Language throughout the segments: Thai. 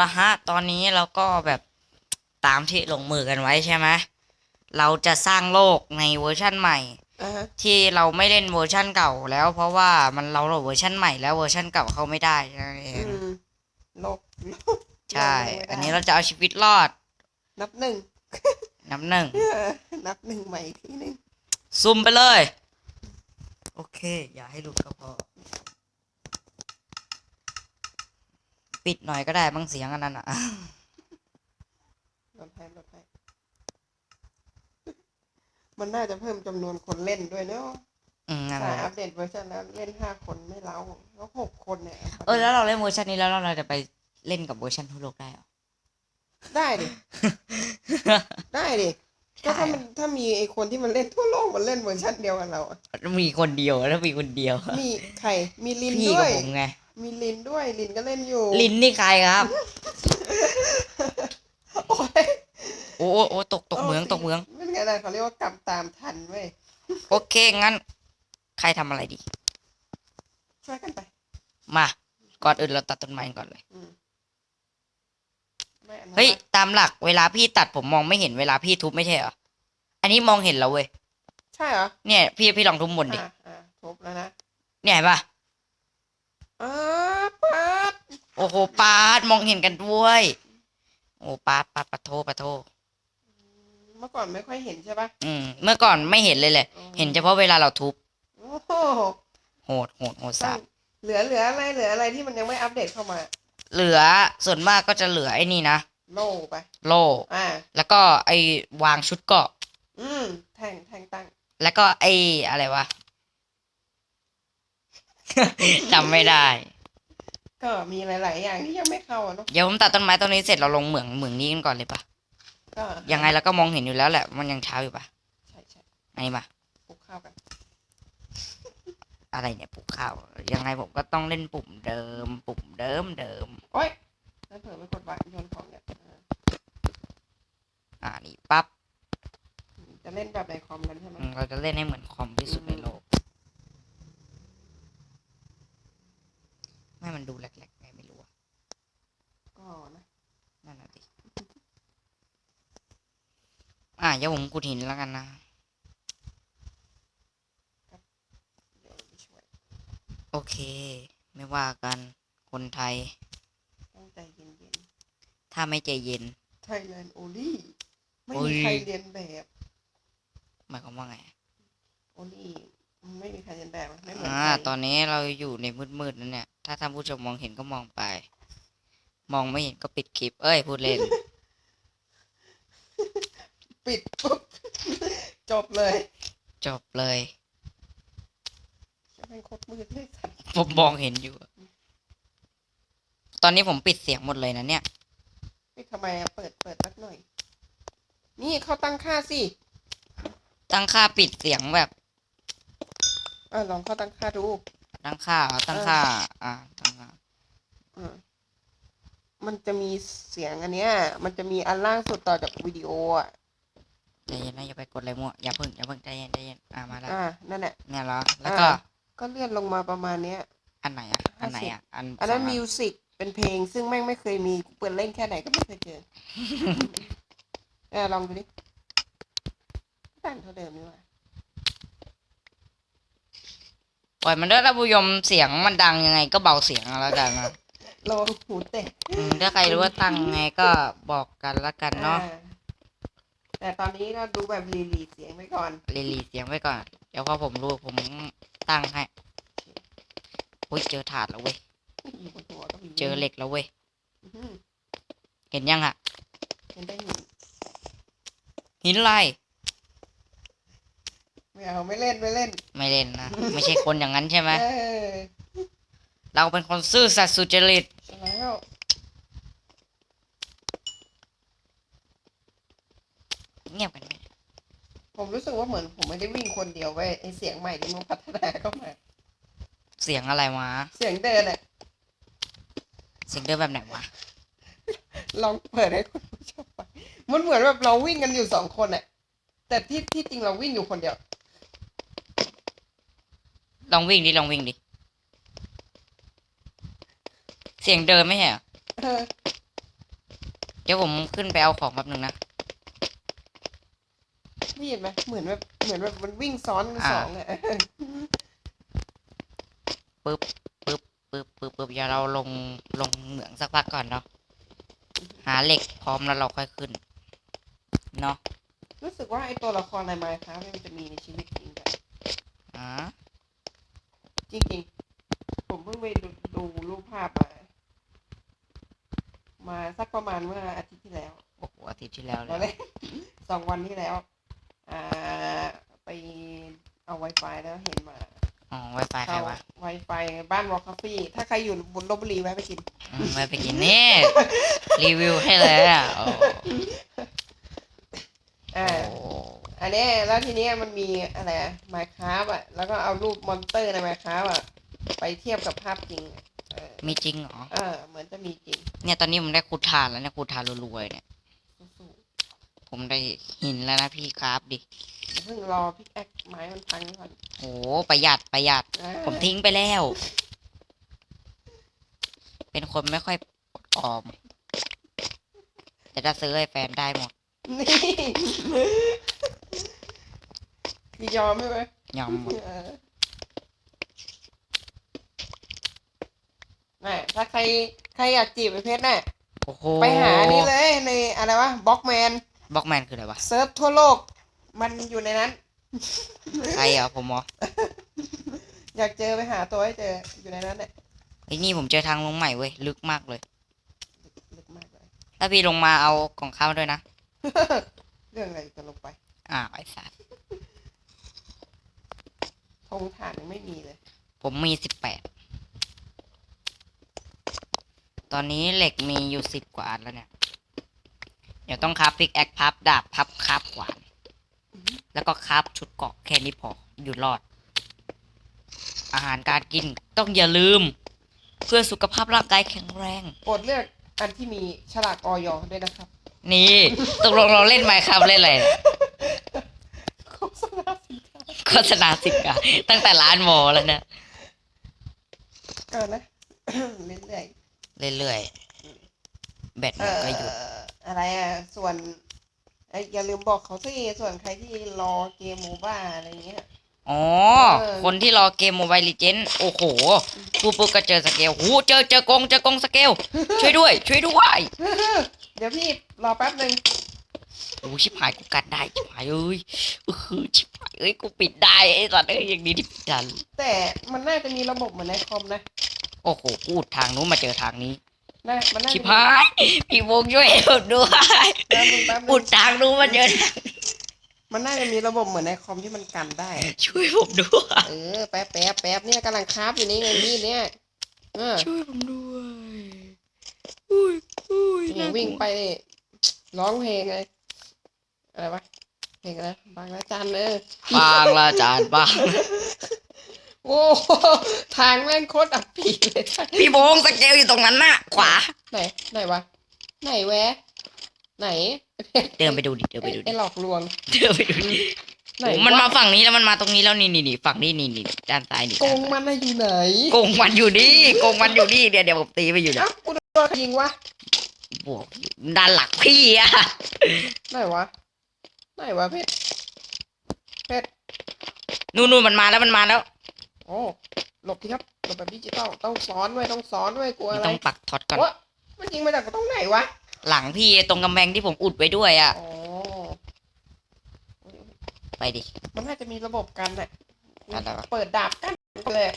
อะฮะตอนนี้เราก็แบบตามที่ลงมือกันไว้ใช่ไหมเราจะสร้างโลกในเวอร์ชั่นใหม่ อ่าฮะที่เราไม่เล่นเวอร์ชั่นเก่าแล้ว เพราะว่ามันเราโหลดเวอร์ชั่นใหม่แล้วเวอร์ชั่นเก่าเข้าไม่ได้นั่นเออืงมโลกใช่โลกไม่ได้อันนี้เราจะเอาชีวิตรอดนับหนึ่งน้ำหนึ่ง เออนับหนึ่งใหม่อีกทีหนึ่งซุ่มไปเลย โอเค อย่าให้หลุดก็พอ ปิดหน่อยก็ได้บางเสียงอันนั้นอะลดให้ลดให้มันน่าจะเพิ่มจำนวนคนเล่นด้วยเนาะอืมนั่นแหถ้าละอัปเดตเวอร์ชันแล้วเล่นห้าคนไม่เล้าแล้วหกคนเนี่ยเออแล้วเราเล่นเวอร์ชันนี้แล้วเราจะไปเล่นกับเวอร์ชันทั่วโลกได้เหรอ ได้ดิ ได้ดิ ก็ถ้ามันถ้ามีไอคนที่มันเล่นทั่วโลกมันเล่นเวอร์ชันเดียวกันเราอะมีคนเดียวแล้วมีคนเดียวมีใครมีลินพี่ด้กัวบย ผมไงมีลินด้วยลินก็เล่นอยู่ลินนี่ใครครับ โอ้ยโอ้โอ้โอ้ตกตกเหมืองตกเหมือง ไม่เป็นไงนะเขาเรียกว่ากำตามทันเว้ยโอเคงั้น ใครทำอะไรดี ช่วยกันไปมา ก่อนอื่นเราตัดต้นไม้ก่อนเลย อืมไม่อนุญาตเฮ้ย ตามหลักเวลาพี่ตัดผมมองไม่เห็นเวลาพี่ทุบไม่ใช่เหรอ อันนี้มองเห็นแล้วเว้ย ใช่เหรอเนี่ย พี่พี่ลองทุบบนดิ อ่าอ่าทุบแล้วนะเนี่ยเห็นปะอ่าปัดโอ้โหปาดมองเห็นกันด้วย โอ้ปาดปาดปะโทปะโท เมื่อก่อนไม่ค่อยเห็นใช่ปะอืม เมื่อก่อนไม่เห็นเลยเลยเห็นเฉพาะเวลาเราทุบ โอ้โหโหดโหดโหดสาบเหลือเหลืออะไรเหลืออะไรที่มันยังไม่อัปเดตเข้ามาเหลือส่วนมากก็จะเหลือไอ้นี่นะ โล่ไป โล่ อ่า แล้วก็ไอ้วางชุดเกราะ อืมแทงแทงตั้ง แล้วก็ไอ้อะไรวะ จำไม่ได้ ก็มีหลาย ๆ อย่างที่ยังไม่เข้าอะเนาะเดี๋ยวผมตัดต้นไม้ต้นนี้เสร็จเราลงเหมืองเหมืองนี้กันก่อนเลยปะก็ยังไงเราก็มองเห็นอยู่แล้วแหละ มันยังเช้าอยู่ปะใช่ใช่อันนี้มา ปลูกข้าวกันอะไรเนี่ยปลูกข้าว ยังไงผมก็ต้องเล่นปุ่มเดิม ปุ่มเดิมเดิม โอ้ยแล้วเผื่อไปกดวางโยนของเนี่ยอ่าอ่านี่ปั๊บ จะเล่นแบบในคอมกันใช่ไหมอืมเราจะเล่นให้เหมือนคอมที่สุดในโลก ไม่มันดูแหลกๆไงไม่รู้อะก็นะนั่นน่ะดิอะเดี๋ยวผมกุดหินแล้วกันนะ เดี๋ยวไปช่วยโอเค ไม่ว่ากัน คนไทย ต้องใจเย็นถ้าไม่ใจเย็นๆ Thailand only ไม่โอ้มียใครเรียนแบบ หมายความว่าไง only ไม่มีใครเรียนแบบอะไม่เหมือนอ่า ใครตอนนี้เราอยู่ในมืดๆนั่นเนี่ย ถ้าท่านผู้ชมมองเห็นก็มองไป มองไม่เห็นก็ปิดคลิป เอ้ย พูดเล่น ปิดปุ๊บ จบเลยจบเลยจะเป็นโคตรมืดเลยสัตว์ผมมองเห็นอยู่ ตอนนี้ผมปิดเสียงหมดเลยนะเนี่ย ปิดทำไมอะเปิดเปิดสักหน่อย นี่เขาตั้งค่าสิ ตั้งค่าปิดเสียงแบบอ่าลองเข้าตั้งค่าดู ตั้งค่าเอาตั้งค่า อ่าตั้งค่าอืมมันจะมีเสียงอันเนี้ย มันจะมีอันล่างสุดต่อจากวิดีโออะใจเย็นนะอย่าไปกดอะไรมั่วอย่าเพิ่งอย่าเพิ่งใจเย็นใจเย็นอ่ามาแล้วอ่านั่นแหละ เนี่ยเหรอแล้วก็ อ่าก็เลื่อนลงมาประมาณเนี้ย อันไหนอะอันไหนอะอันอันนั้นสงมิวสิกเป็นเพลงซึ่งแม่งไม่เคยมีเปิดเล่นแค่ไหนก็ไม่เคยเจอ เออลองดูดิ ตั้งเท่าเดิมนี่หว่าปล่อยมันด้วยท่านผู้ชมเสียงมันดังยังไง ก็เบาเสียงเอาแล้วกันนะลองหูแตกอืมถ้าใครรู้ว่าตั้งไงก็บอกกันละกันเนาะ อ่แต่ตอนนี้ก็ดูแบบรีลีเสียงไว้ก่อน รีลีเสียงไว้ก่อน เดี๋ยวพอผมรู้ผมตั้งให้อุ้ยเจอถาดแล้วเว้ย อยู่บนหัวก็มีเจอเหล็กแล้วเว้ย อื้อหือเห็นยังอะเห็นได้หินหินอะไร ไม่เอาไม่เล่นไม่เล่น ไม่เล่นนะ ไม่ใช่คนอย่างนั้นใช่ไหมเออเราเป็นคนซื่อสัตย์สุจริตใช่แล้วเงียบกันไหมผมรู้สึกว่าเหมือนผมไม่ได้วิ่งคนเดียวเว้ยไอเสียงใหม่ที่มันพัฒนาเข้ามา เสียงอะไรวะเสียงเดินอะเสียงเดินแบบไหนวะลองเปิดให้คุณผู้ชมฟังมันเหมือนแบบเราวิ่งกันอยู่สองคนอะแต่ที่ที่จริงเราวิ่งอยู่คนเดียว ลองวิ่งดิลองวิ่งดิ เสียงเดินไม่ใช่เหรอเออดี๋ยวผมขึ้นไปเอาของแป๊บนึงนะ ไม่เห็นไหมเหมือนแบบเหมือนแบบมันวิ่งซ้อนกันอ่าสองอะปึ๊บปึ๊บปึ๊บปึ๊บอย่าเราลงลงเหมืองสักพักก่อนเนาะหาเหล็กพร้อมแล้วเราค่อยขึ้น เนาะรู้สึกว่าไอตัวละครในไมค์ครับมันจะมีในชีวิตจริงแบบอ่า จริงๆ ผมเพิ่งไปดูดูรูปภาพมา มาสักประมาณเมื่ออาทิตย์ที่แล้วโอ้โหอาทิตย์ที่แล้วเลเรายเลยสองวันที่แล้ว อ่า ไปเอา Wi-Fi แล้วเห็นมาอ๋อไวไฟใครเข้าวะ Wi-Fi บ้านวอลคาฟี่ ถ้าใครอยู่บนลบบุรีแวะไปกินอืมไวไปกินนี่ รีวิวให้เลยอะโอ้อ่าโหอั นเนี้ยแล้วทีเนี้ยมันมีอะไรไมค์ค a f อะ แล้วก็เอารูปมอนเตอร์ในไมค์ค a f อะ ไปเทียบกับภาพจริงอะเออมีจริงเหรอ เออ เหมือนจะมีจริง เนี่ยตอนนี้ผมได้คูทานแล้วเนี่ยคูทานรัวๆเนี่ยสู้ผมได้หินแล้วนะพี่ครับดิๆอย่าเพิ่งรอพิกแอคไม้มันพังก่อนโอ้ประหยัดประหยัดอ่าผมทิ้งไปแล้ว เป็นคนไม่ค่อยออม แต่ถ้าซื้อให้แฟนได้หมด นี่พี่ ยอมไหมไหมยอมหมดเออน่ะถ้าใครใครอยากจีบไอเพชรน่ะโอ้โหไปหานี่เลยในอะไรวะบล็อกแมนบล็อกแมนคืออะไรวะเซิร์ฟทั่วโลก มันอยู่ในนั้น ใครเหรอผมเหรออยากเจอไปหาตัวให้เจออยู่ในนั้นแหละไอ้นี่ผมเจอทางลงใหม่เว้ยลึกมากเลย ลึกมากเลย ถ้าพี่ลงมาเอาของเข้าด้วยนะ เรื่องอะไรจะลงไปอ้าวไอ้สัส ธงฐานยังไม่มีเลย ผมมีสิบแปด ตอนนี้เหล็กมีอยู่สิบกว่าอันแล้วเนี่ย เดี๋ยวต้องคราฟพิกแอคพับดาบพับคราฟขวาน แล้วก็คราฟชุดเกราะแค่นี้พออยู่รอด อาหารการกินต้องอย่าลืม เพื่อสุขภาพร่างกายแข็งแรง โปรดเลือกอันที่มีฉลากออยด้วยนะครับ นี่ตกลงเราเล่นไหมครับเล่นอะไรเนี่ยโฆษณาสินค้า โฆษณาสินค้าตั้งแต่ร้านโมแล้วเนี่ยเกินนะ เรื่อยเรื่อยๆแบตๆหมเอ่ดอก็หยุดอะไรอะส่วนเอ้ยอย่าลืมบอกเขาสิส่วนใครที่รอเกมโมบ้าอะไรเงี้ย อ๋อ เออ คนที่รอเกมโมบายลิเจนโอ้โหปุ๊บปุ๊บก็เจอสเกลหูเจอเจอกงเจอกงสเกลช่วยด้วย ช่วยด้วย เดี๋ยวพี่รอแป๊บหนึ่ง โอ้ชิบหายกูกัดได้ชิบหายเอ้ยเออชิบหายเอ้ยกูปิดได้ไอ้สัตว์เอ้ยอย่างนี้ที่ปิดทันแต่มันน่าจะมีระบบเหมือนในคอมนะโอ้โหพูดทางนู้นมาเจอทางนี้น่ามันน่าชิจะบมีหายพี่วงช่วยผมด้วยแป๊บหนึงแป๊บหนึอุงดทางนู้นมาเจอทางมันน่าจะมีระบบเหมือนในคอมที่มันกันได้ ช่วยผมด้วยเออแป๊บแป๊บแป๊บเนี่ยกำลังคราฟอยู่นี่ไงพี่เนี่ยเออช่วยผมด้วยอุ้ยอุ้ยนี่น่ากลัวิ่งไปร้องเพลงเลย อะไรวะเพลงอะไรบางละจันเออบางละจานบางโอ้โหทางแม่งโคตรอับปีเลยทางพี่โบงสเกลอยู่ตรงนั้นน่ะ ขวา ไหน ไหนวะ ไหนแวะ ไหน เดินไปดูดิ เดินไปดูดิไอ้หลอกลวง เดินไปดูดิไหนโอ้มันวะมาฝั่งนี้แล้วมันมาตรงนี้แล้วนี่นี่นี่ฝั่งนี้นี่นี่ด้านซ้ายนี่โกงมันน่ะอยู่ไหนโกงมันอยู่นี่โกงมันอยู่นี่เดี๋ยวเดี๋ยวผมตีไปอยู่เนี่เอ้ายกูโดนใครยิงวะบวกด้านหลักพี่อะไหนวะ ไหนวะเพชรเพชรนู่นนู่นมันมาแล้วมันมาแล้วโอ้หลบทีครับหลบแบบดิจิตอลต้องซ้อนไว้ต้องซ้อนไว้กลัวอะไรต้องปักท็อตก่อน วะมันยิงมาจากตรงไหนวะหลังพี่ตรงกำแพงที่ผมอุดไว้ด้วยอะอ๋อไปดิ มันน่าจะมีระบบกันน่ะอะไรวะ เปิดดาบกันเลย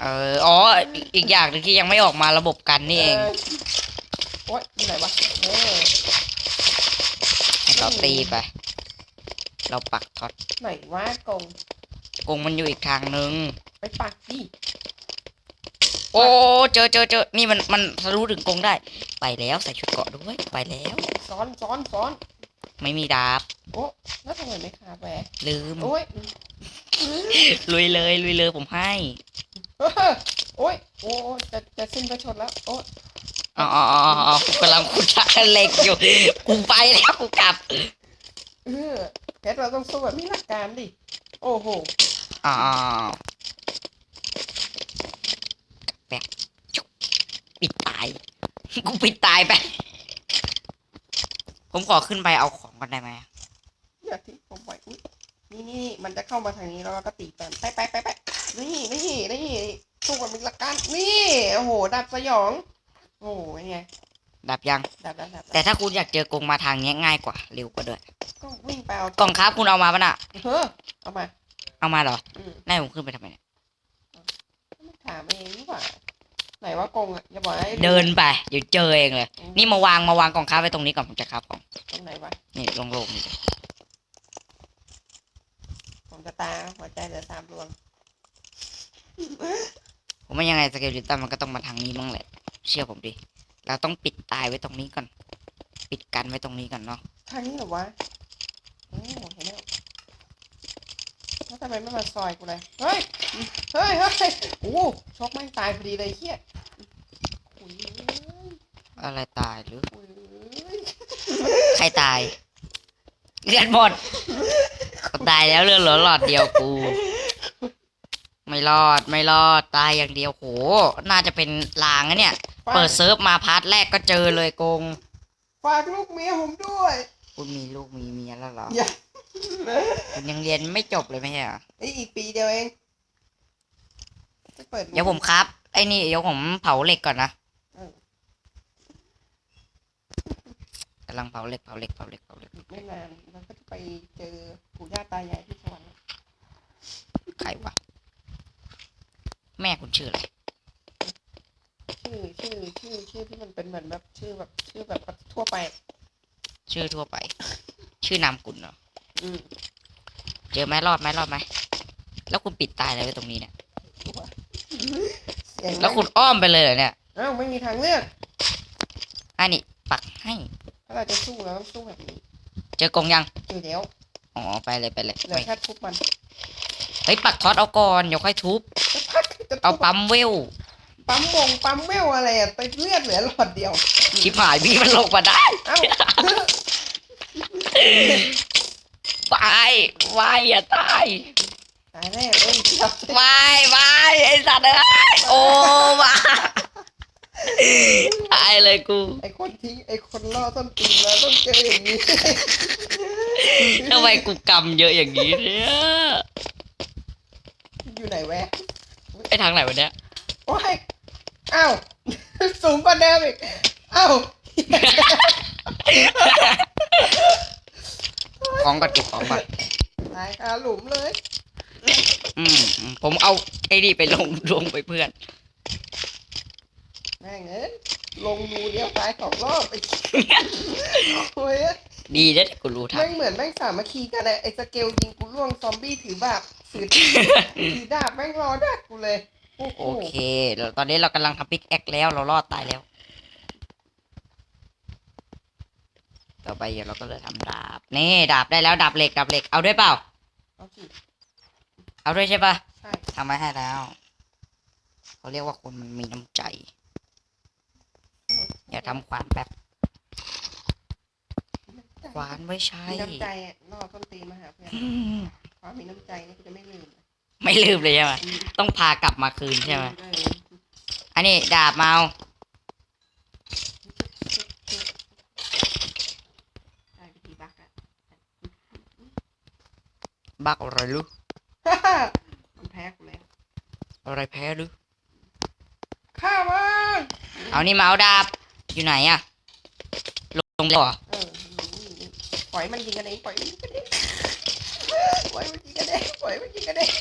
เอออ๋ออีกอีกอย่างหนึงที่ยังไม่ออกมาระบบกันนี่เองโอ๊ยอยู่ไหนวะเออให้เราตีไป เราปักท็อตไหนวะกงกงมันอยู่อีกทางนึง ไปปักดิโอ้เจอเจอเจอนี่มันมันทะลุถึงกงได้ ไปแล้วใส่ชุดเกราะด้วยไปแล้ว ซ้อนซ้อนซ้อนไม่มีดาบโอ้แล้วทำไมไม่คาแหวะลืมโอ้ยลุยเลยลุยเลยผมให้เออโอ้ยโอ้ยจะจะสิ้นประชดแล้วโอ้ยอ๋ออ๋ออ๋ออ๋อกำลังขุดเหล็กอยู่กูไปแล้วกูกลับ เออ เพชรเราต้องสู้แบบมีหลักการดิ โอ้โหอ๋อแปะจุ๊บปิดตาย กูปิดตายไป ผมขอขึ้นไปเอาของก่อนได้ไหมอย่าทิ้งผมไว้อุ๊ยนี่นี่นี่มันจะเข้ามาทางนี้แล้วเราก็ตีแปมไปไปไปไปนี่นี่นี่สู้กันมีหลักการ นี่ โอ้โหดับสยอง โอ้โหเป็นไง ดับยัง ดับดับดับแต่ถ้าคุณอยากเจอกรงมาทางเนี้ยง่ายกว่าเร็วกว่าด้วย ก็วิ่งไปเอากล่องครับคุณเอามาปะน่ะ เฮ้อเอามา เอามาเหรออืมนายผมขึ้นไปทำไมเนี่ยไม่ถามเองนี่หว่าไหนว่ากงอะอย่าบอกให้เดินไปเดี๋ยวเจอเองเลย นี่มาวางมาวางกล่องครับไว้ตรงนี้ก่อนผมจะครับของตรงไหนวะนี่โล่งๆนี่ผมจะตาหัวใจเหลือสามดวงผมว่ายังไงสเกลลิตันมันก็ต้องมาทางนี้มั้งแหละ เชื่อผมดิ เราต้องปิดตายไว้ตรงนี้ก่อน ปิดกันไว้ตรงนี้ก่อนเนาะทางนี้เหรอวะโอ้เห็นแล้วแล้วทำไมไม่มาซอยกูเลย เฮ้ย เฮ้ยเฮ้ยโอ้ชกแม่งตายพอดีเลยเฮียโอ้ยอะไรตายหรือโอ้ยใครตาย เลือดหมดก็ตายแล้วเลือดเหลือหลอดเดียวกู ไม่รอดไม่รอดตายอย่างเดียวโห น่าจะเป็นลางนะเนี่ย เปิดเซิร์ฟมาพาร์ทแรกก็เจอเลยกง ฝากลูกเมียผมด้วยคุณมีลูกมีเมียแล้วเหรออย่าคุณยังเรียนไม่จบเลยไม่ใช่เหรอไอยอีกปีเดียวเองจะเปิดเดี๋ยวผมครับ ไอ้นี่เดี๋ยวผมเผาเหล็กก่อนนะเออกำลังเผาเหล็กเผาเหล็กเผาเหล็กเผาเหล็กอีกไม่นานเราก็จะไปเจอปู่ย่าตายายที่สวรรค์ใครวะแม่คุณชื่ออะไร ชื่อชื่อชื่อชื่อที่มันเป็นเหมือนแบบชื่อแบบชื่อแบบทั่วไป ชื่อทั่วไป ชื่อนามกุลเหรออืมเจอไหมรอดไหมรอดไหมแล้วคุณปิดตายอะไรไว้ตรงนี้เนี่ยเสียงแล้วคุณอ้อมไปเลยเหรอเนี่ยเอ้าไม่มีทางเลือกอันนี้ปักให้ ถ้าเราจะสู้เราต้องสู้แบบนี้เจอกรงยังเจอแล้วอ๋อไปเลยไปเลยเหลือไม่แค่ทุบมันเฮ้ยปักท็อตเอาก่อนเดี๋ยวค่อยทุบ จะพักจะเอาทุบปั๊มเวล ปั๊มวงปั๊มเวลอะไรอะไปเลือดเหลือหลอดเดียว ชิบหายพี่มันลงมาได้เอ้า ไปวายอย่าตายตายแน่เลยจับวายวายไอ้สัตว์เอ้ยโอ้มาตายเลยกูไอคนทิ้งไอคนล่อต้นตีนมาต้องเจออย่างนี้ทำไมกูกำเยอะอย่างนี้เนี่ยอยู่ไหนแวะไอ้ทางไหนวะเนี่ยโอ้ยเอ้าสูงกว่าเดิมอีกเอ้าของก่อนเก็บของก่อนตายคาหลุมเลย อืมอืมผมเอาไอ้นี่ไปลงลงไปเพื่อน แม่งเอ้ยลงดูเดียวตายสองรอบไปโอ้ยดีนะที่กูรู้ทัน แม่งเหมือนแม่งสามัคคีกันเลยไอ้สเกลยิงกูล่วงซอมบี้ถือบาบถือถือดาบแม่งรอดักกูเลย โอ้โหโอเคแล้วตอนนี้เรากำลังทำพิกแอคแล้ว เรารอดตายแล้ว ต่อไปเดี๋ยวเราก็เลยทำดาบ นี่ดาบได้แล้วดาบเหล็กดาบเหล็กเอาด้วยเปล่า เอาสิเอาด้วยใช่ปะใช่ทำไว้ให้แล้ว เขาเรียกว่าคนมันมีน้ำใจอย่าทำขวานแป๊บ ขวานไว้ใช้มีน้ำใจอะล่อต้นตีนมาหาเพื่อนอืมความมีน้ำใจนี่กูจะไม่ลืมเลย ไม่ลืมเลยใช่ไหมต้องพากลับมาคืนใช่ไหมเอออันนี้ดาบเมาได้วิธีบักอะบักอะไรลูกมันแพ้กูแล้วอะไรแพ้หรือฆ่ามันเอานี่มาเอาดาบ อยู่ไหนอะลงลงเลยเหรอเออปล่อยมันยิงกันเองปล่อยมันยิงกันเองปล่อยมันยิงกันเองปล่อยมันยิงกันเอง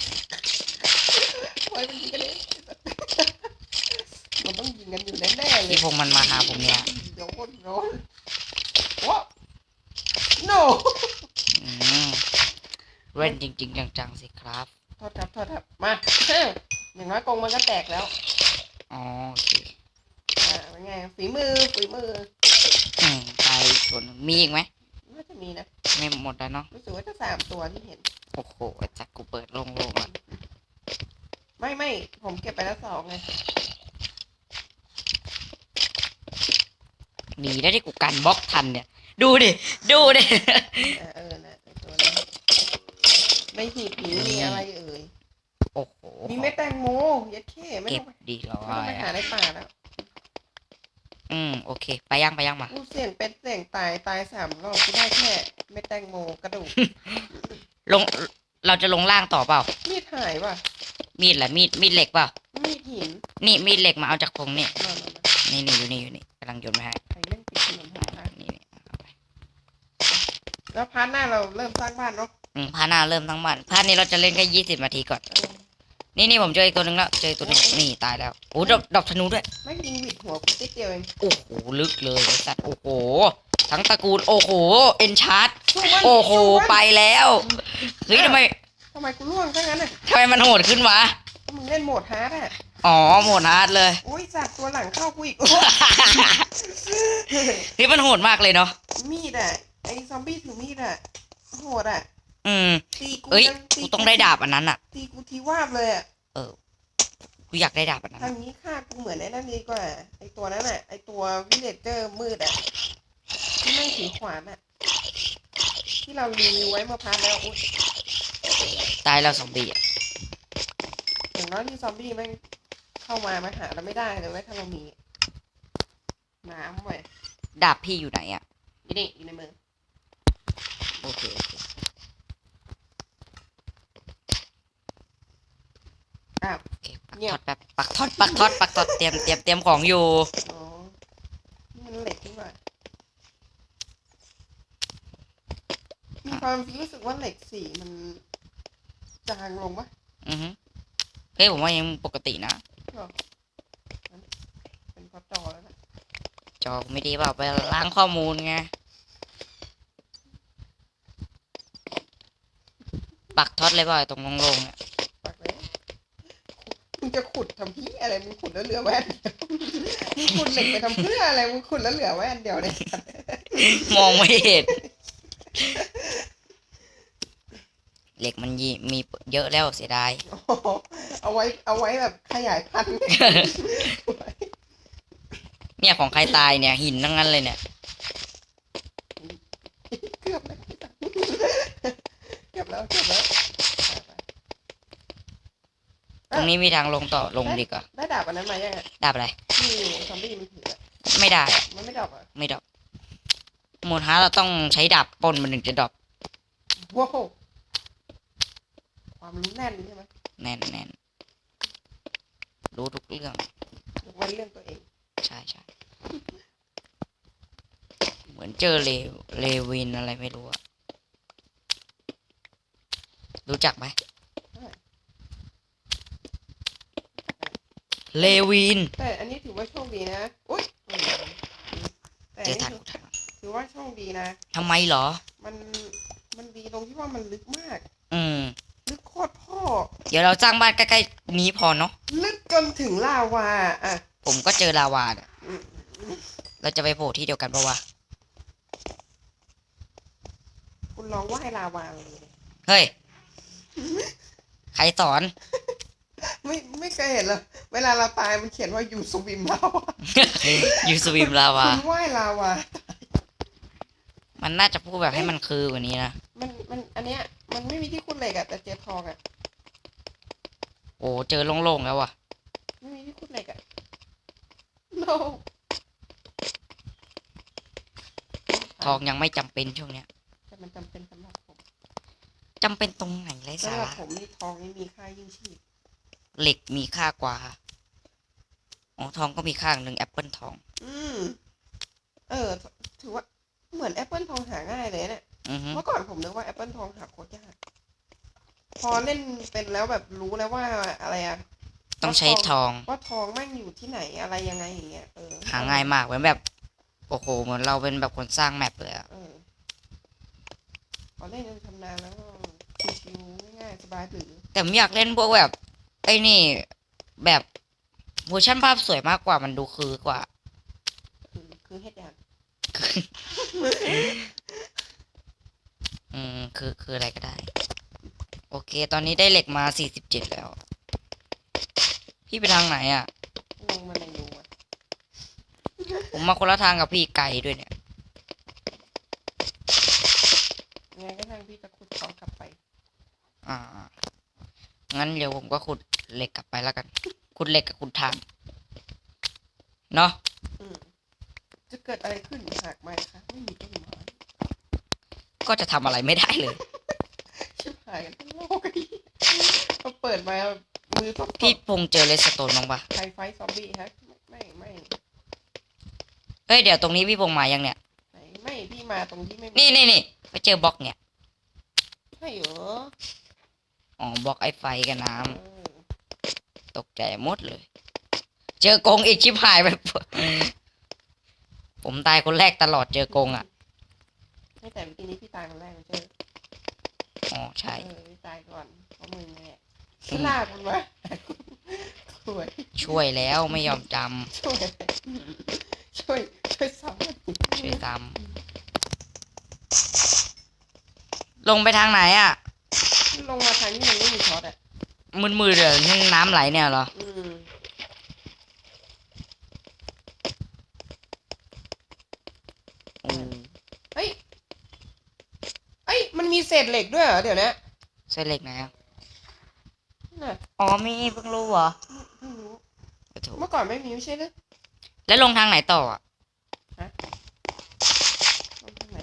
ปล่อยมันยิงกันเองมันต้องยิงกันอยู่แน่ๆเลย ที่ พวกมันมาหาผมเนี่ยโดนโดนโอ้ no อืมเล่นจริง ๆ จังๆสิครับ โทษครับโทษครับมาเฮ้ยอย่างน้อยกรงมันก็แตกแล้วอ๋อโอเคอ่าเป็นไงฝีมือฝีมืออืมตายอีกตัวหนึ่งมีอีกไหม น่าจะมีนะไม่หมดแล้วเนาะ รู้สึกว่าจะสามตัวที่เห็น โอ้โหไอ้จักกูเปิดโล่งๆอะไม่ไม่ผมเก็บไปแล้วสองไง หนีได้ที่กูกันบล็อกทันเนี่ย ดูดิ ดูดิอ่าเออนะไอ้ตัวนั้นในหีบผีมีอะไรเอ่ย โอ้โหมีเม็ดแตงโมเย็ดเข้ไม่เก็ต้บองไปดีร้อไม่ต้องยไปหาอะในป่าแล้วอืมโอเค ไปยังไปยังมา กูเสี่ยงเป็นเสี่ยงตายตายสามรอบกูได้แค่เม็ดแตงโมกระดูก ลง เราจะลงล่างต่อเปล่า มีดหายว่ะ มีดแหละมีด มีดเหล็กเปล่า มีดหินนี่มีดเหล็กมาเอาจากตรงนี่ มามามานี่นี่อยู่นี่อยู่นี่กำลังโยนมาให้ ใครเล่นปิดขนมหาทาง นี่นี่เอาไป แล้วพาร์ทหน้าเราเริ่มสร้างบ้านเนาะอืมพาหน้าเริ่มทั้งวันพานี้เราจะเล่นแค่ยี่สิบนาทีก่อน เออนี่นี่ผมเจออีกตัวหนึ่งแล้ว เจออีกตัวหนึงนี่ตายแล้วโอ้ดอกดอกธนูด้วย ไม่งยิงหวิดหัวกูติดเดียวเองโอ้โหลึกเลยไอ้สัตว์โอ้โห ทั้งตระกูลโอ้โหเอ็นชาร์ดสู้มันโอ้โหสู้มันไปแล้วเฮ้ยทำไมทำไมกูล่วงซะงั้นอะทำไมมันโหดขึ้นวะถ้ามึงเล่นโหมดฮาร์ดอะอ๋อโหมดฮาร์ดเลยโอ้ยสัตว์ตัวหลังเข้ากูอีกเฮ้ยมันโหดมากเลยเนาะมีดอะไอ้ซอมบี้ถือมีดอะโหดอะอืม ตีกูเอ้ย ยังตีกูต้องได้ดาบอันนั้นอะ ตีกูทีวาบเลยอะเออ กูอยากได้ดาบอันนั้นทาอะงนี้ฆ่ากูเหมือนไอ้นั่นดีกว่าไอ้ตัวนั้นอะไอ้ตัววิเลเจอร์มืดอะที่แม่งถือขวานอะที่เรารีวิวไว้เมื่อพาร์ทแล้วอุ๊ยตายแล้วซอมบี้อะอย่างน้อยที่ซอมบี้แม่งเข้ามามาหาเราไม่ได้เลยเว้ยถ้าเรามีน้ำเว้ยดาบพี่อยู่ไหนอะ นี่นี่อยู่ในมือ โอเคโอเคอ้าว โอเคปักเงียทบ อดแบบปักทอดปักทอดปักทอดเตรียมเตรียมเตรียมของอยู่ อ๋อนี่มันเหล็กนี่หว่ามีความรู้สึกว่าเหล็กสีมันจางลงปะ อือฮึเฮ้ยผมว่ายังปกตินะหรอเป็นเพราะจอแล้วนะจอไม่ดีเปล่าไปล้างข้อมูลไง ปักท็อตเลยเปล่าไอ้ตรงโล่งๆเนี่ยปักเลยมึงจะขุดทำพี่อะไรมึงขุดแล้วเหลือแว่นเดียวมึงขุดเหล็กไปทำเพื่ออะไรมึงขุดแล้วเหลือแว่นเดียวเลยมองไม่เห็นเหล็กมันยีมีเยอะแล้วเสียดายโอ้โหเอาไว้เอาไว้แบบขยายพันธุ์ เนี่ยของใครตายเนี่ยหินทั้งนั้นเลยเนี่ย เกือบแล้วเกือบแล้วเกือบแล้วไป ต รงนี้มีทางลงต่อลงดีกว่าๆได้ดาบอันนั้นมายังไงดาบอะไร ที่ซอมบี้มันถืออะไม่ได้อะมันไม่ดรอปอะไม่ดรอปโมดฮาร์ดเราต้องใช้ดาบปล้นมันถึงจะดรอปว้าวความรู้แน่นใช่ไหมแน่นแน่นรู้ทุกเรื่อง ยกเว้นเรื่องตัวเองใช่ใช่เหมือนเจอเลวเลวินอะไรไม่รู้อะรู้จักไหม เลวิน แต่อันนี้ถือว่าโชคดีนะ อุ้ยอืมแต่อัเจนอนี้ทันถือกูทันถือว่าโชคดีนะ ทำไมเหรอ มันมันดีตรงที่ว่ามันลึกมาก อืม ลึกโคตรพ่อ เดี๋ยวเราสร้างบ้านใกล้ๆนี้พอเนาะ ลึกจนถึงลาวาอะ ผมก็เจอลาวาเนี่ยอืม เราจะไปโผล่ที่เดียวกันปะวะ คุณลองว่ายลาวาเลยดิเฮ้ย ใครสอน ไม่ไม่เคยเห็นเลยเวลาเราตายมันเขียนว่าอยู่สวิมลาวายูสวิมลาวา คุณว่ายลาวา มันน่าจะพูดแบบให้มันคือกว่านี้นะ มันมันอันเนี้ย มันไม่มีที่ขุดเหล็กอะแต่เจอทองอะโอ้เจอโล่งๆแล้วว่ะ ไม่มีที่ขุดเหล็กอะ no ทองยังไม่จำเป็นช่วงเนี้ยแต่มันจำเป็นสำหรับผมจำเป็นตรงไหนไรสาสำหรับระผมนี่ทองนี่มีค่ายิ่งชีพ เหล็กมีค่ากว่าอ๋อทองก็มีค่าหนึ่งแอปเปิลทอง อืม เออ ถือว่าเหมือนแอปเปิลทองหาง่ายเลยเนี่ยอือฮึเมื่อก่อนผมนึกว่าแอปเปิลทองหาโคตรยากพอเล่นเป็นแล้วแบบรู้แล้วว่าอะไรอะต้องใช้ทอง ว่าทองแม่งอยู่ที่ไหนอะไรยังไงอย่างเงี้ยเออหาง่ายมากเหมือนแบบ โอ้โห เหมือนเราเป็นแบบคนสร้างแมปเลยอะเออพอเล่นจนชำนาญแล้วก็ชิวๆง่ายๆสบายหรือแต่ผมอยากเล่นพวกแบบ ไอ้นี่ แบบเวอร์ชันภาพสวยมากกว่ามันดูคือกว่า คือคือเฮ็ดอย่างอืม คือคืออะไรก็ได้ โอเค ตอนนี้ได้เหล็กมาสี่สิบเจ็ดแล้ว พี่ไปทางไหนอะลงมาในรูอะผมมาคนละทางกับพี่ไก่ด้วยเนี่ย ยังไงก็ทางพี่จะขุดทองกลับไป อ่า งั้นเดี๋ยวผมก็ขุด เหล็กกลับไปแล้วกันขุดเหล็กกับขุดถ่านเนาะอืมจะเกิดอะไรขึ้นหากไม่คะไม่มีต้นไม้ก็จะทำอะไรไม่ได้เลย ชิบหายกันทั้งโลกไอ้เหี้ยพอเปิดมามือตบพี่พงษ์เจอเลสโตนบ้างปะไทยไฟท์ซอมบี้ฮะไม่ไม่เอ้ยเดี๋ยวตรงนี้พี่พงษ์มายังเนี่ย ไม่ไม่ พี่มาตรงที่ไม่มีนี่นี่นี่ไปเจอบล็อกเนี่ย ใช่เหรออ๋อบล็อกไอ้ไฟกับน้ำ เออ ตกใจหมดเลย เจอกงอีกชิบหายไปผมตายคนแรกตลอดเจอกงอะไม่แต่เมื่อกี้นี้พี่ตายคนแรกไม่ใช่อ๋อใช่เออพี่ตายก่อนเพราะมึงแหละพี่ลากมันมาสวย ช่วยแล้วไม่ยอมจช่วย ช่วยช่วยซ้ำมันำช่วยตามลงไปทางไหนอะ ลงมาทางที่มันไม่มีช็อตอะ มืดๆเดี๋ยวนี่น้ำไหลเนี่ยเหรอ อืมอืมเฮ้ยเอ้ย มันมีเศษเหล็กด้วยเหรอ เดี๋ยวนี้เส้นเหล็กไหนอะน่ะอ๋อมีเพิ่งรู้เหรอไม่รู้โอ้โถ เมื่อก่อนไม่มีไม่ใช่หรือแล้วลงทางไหนต่ออะลงทางไหน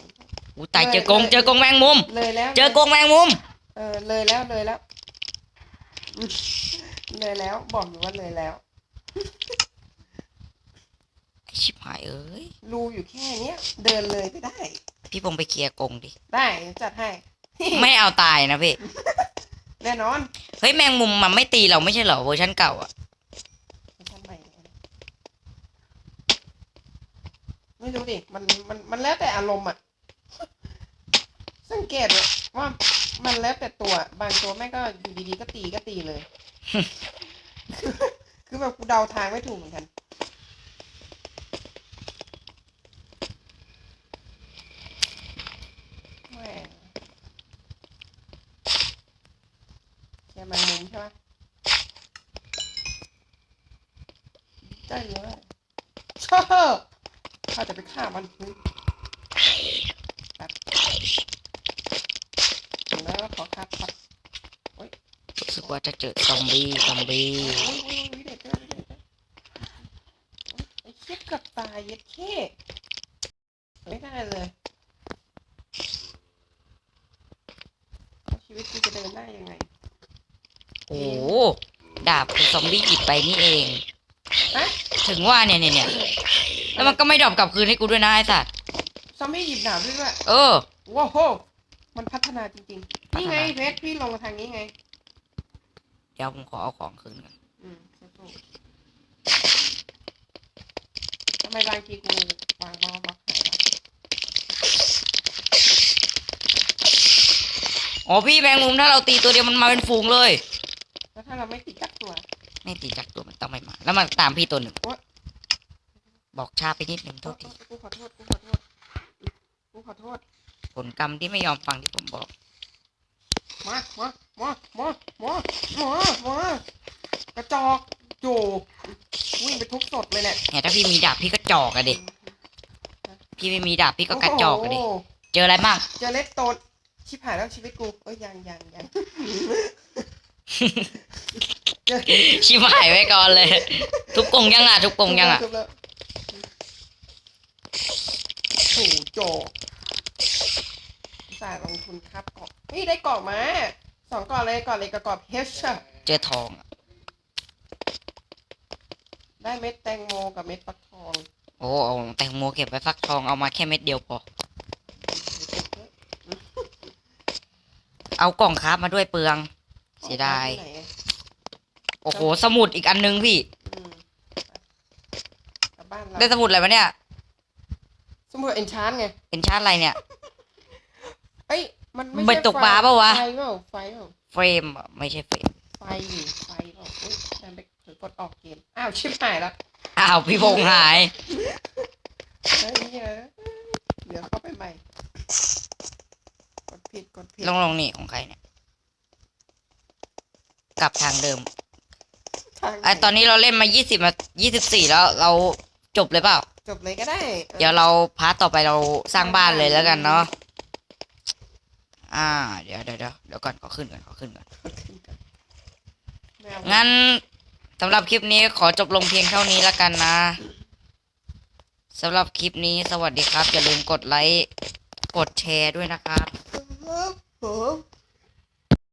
อู้ตายเจอกงเจอกงแมงมุม เลยแล้วเจอกงแมงมุม เออเลยแล้วเลยแล้วอืม เลยแล้ว บอกอยู่ว่าเลยแล้วไอชิบหายเอ้ยรูอยู่แค่เนี้ย เดินเลยไปได้ พี่พงษ์ไปเคลียร์กงดิ ได้เดี๋ยวจัดให้ ไม่เอาตายนะพี่ แน่นอน เฮ้ยแมงมุมมันไม่ตีเราไม่ใช่เหรอเวอร์ชันเก่าอะไม่ใช่ใหม่เลยนะไม่รู้ดิ มันมันมันแล้วแต่อารมณ์อะสังเกตเลยว่า มันแล้วแต่ตัว บางตัวแม่งก็อยู่ดีๆก็ตีก็ตีเลยคือคือแบบกูเดาทางไม่ถูกเหมือนกันแม่งแค่แมงมุมใช่ไหมได้เลยชอบข้าจะไปฆ่ามันคือแบบแล้วขอคัดครับ ว่าจะเจอซอมบี้ซอมบี้โอ้เด็ดเด้อวิเด็ดเด้อโอ๊ยไอ้เชี่ยกับตายเย็ดเข้ไม่ได้เลยชีวิตกูจะเดินได้ยังไง โอ้ดาบคือซอมบี้หยิบไปนี่เองถึงว่าเนี่ยเนี่ยเนี่ยแล้วมันก็ไม่ดรอปกลับคืนให้กูด้วยนะไอ้สัตว์ซอมบี้หยิบดาบด้วยด้วยเออว้าวโหมันพัฒนาจริงๆ นี่ไงเพชรพี่ลงมาทางนี้ไง ดี๋ยวผมขอเอาของคืนกันอืมสู้ๆทำไมบางทีกูวางบล็อกบล็อกหายวะอ๋อพี่แมงมุมถ้าเราตีตัวเดียวมันมาเป็นฝูงเลย แล้วถ้าเราไม่ติดจักตัวไม่ตีจากตัวมันต้องไม่มา แล้วมันตามพี่ตัวหนึ่งโอ๊ยบอกช้าไปนิดหนึ่งโทษทีกูขอโทษกูขอโทษกูขอโทษผลกรรมที่ไม่ยอมฟังที่ผมบอก มามามามามามามา กระจอกโจวิ่งไปทุบสดเลยเนี่ยเนี่ยถ้าพี่มีดาบพี่ก็จอกอะดิ พี่ไม่มีดาบพี่ก็กระจอกอะดิ โโหเจออะไรบ้าง เจอเล็กโตนชิบหายแล้วชีวิตกูเอ้ยยังยังยังเจอชิบหายไว้ก่อนเลย ทุบกงยังอะ ทุบกงยังอะ ทุบแล้วโอ้โหโจสายลงทุนครับเกาะ นี่ได้เกาะมาสองเกาะเลยเกาะเลยกับเกาะเพชรเจอทองอะได้เม็ดแตงโมกับเม็ดฟักทองโอ้เอาแตงโมเก็บไว้ฟักทองเอามาแค่เม็ดเดียวพอ เอากล่องคราฟมาด้วยเปลือง เสียดายที่ไหนอะโอ้โห สมุดอีกอันนึงพี่อืมกลับบ้านเราได้สมุดอะไรวะเนี่ย สมุดเอนชานไงเป็นชาติอะไรเนี่ย เอ้ย มันไม่ไปใช่ตกปลาปะวะ ไฟเปล่าไฟเปล่าเฟรมอะไม่ใช่เฟรมไฟดิไฟเปล่าอุ้ยดันไปเผลอกดออกเกมอ้าวชิบหายแล้วอ้าวพี่พงษ์หาย เฮ้ยเหี้ยเดี๋ยวเข้าไปใหม่ กดผิดกดผิดลงลงนี่ของใครเนี่ย กลับทางเดิมทางไหไอตอนนี้เราเล่นมายี่สิบมายี่สิบสี่แล้วเราจบเลยเปล่า จบเลยก็ได้เดี๋ยวเราพาร์ทต่อไปเราสร้างบ้านเลยแล้วกันเนาะ อ่า เดี๋ยวเดี๋ยวเดี๋ยวเดี๋ยวก่อนขอขึ้นก่อนขอขึ้นก่อนกดขึ้นก่อนไม่เอางั้นสำหรับคลิปนี้ขอจบลงเพียงเท่านี้แล้วกันนะสสำหรับคลิปนี้สวัสดีครับ อย่าลืมกดไลค์ กดแชร์ด้วยนะครับครับผม